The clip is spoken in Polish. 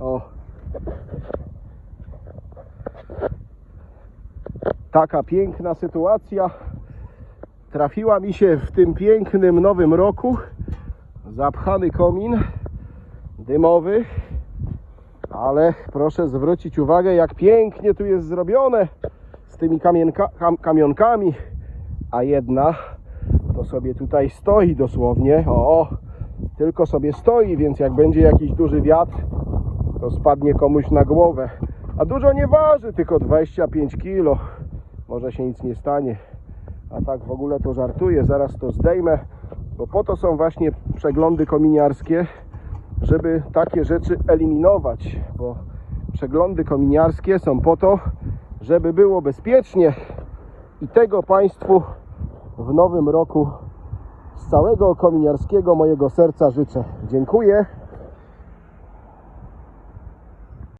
O. Taka piękna sytuacja trafiła mi się w tym pięknym nowym roku. Zapchany komin dymowy, ale proszę zwrócić uwagę, jak pięknie tu jest zrobione z tymi kamienka, kam, kamionkami, a jedna to sobie tutaj stoi dosłownie. O, tylko sobie stoi, więc jak będzie jakiś duży wiatr, to spadnie komuś na głowę. A dużo nie waży, tylko 25 kg. Może się nic nie stanie. A tak w ogóle to żartuję, zaraz to zdejmę, bo po to są właśnie przeglądy kominiarskie, żeby takie rzeczy eliminować, bo przeglądy kominiarskie są po to, żeby było bezpiecznie i tego Państwu w nowym roku z całego kominiarskiego mojego serca życzę. Dziękuję.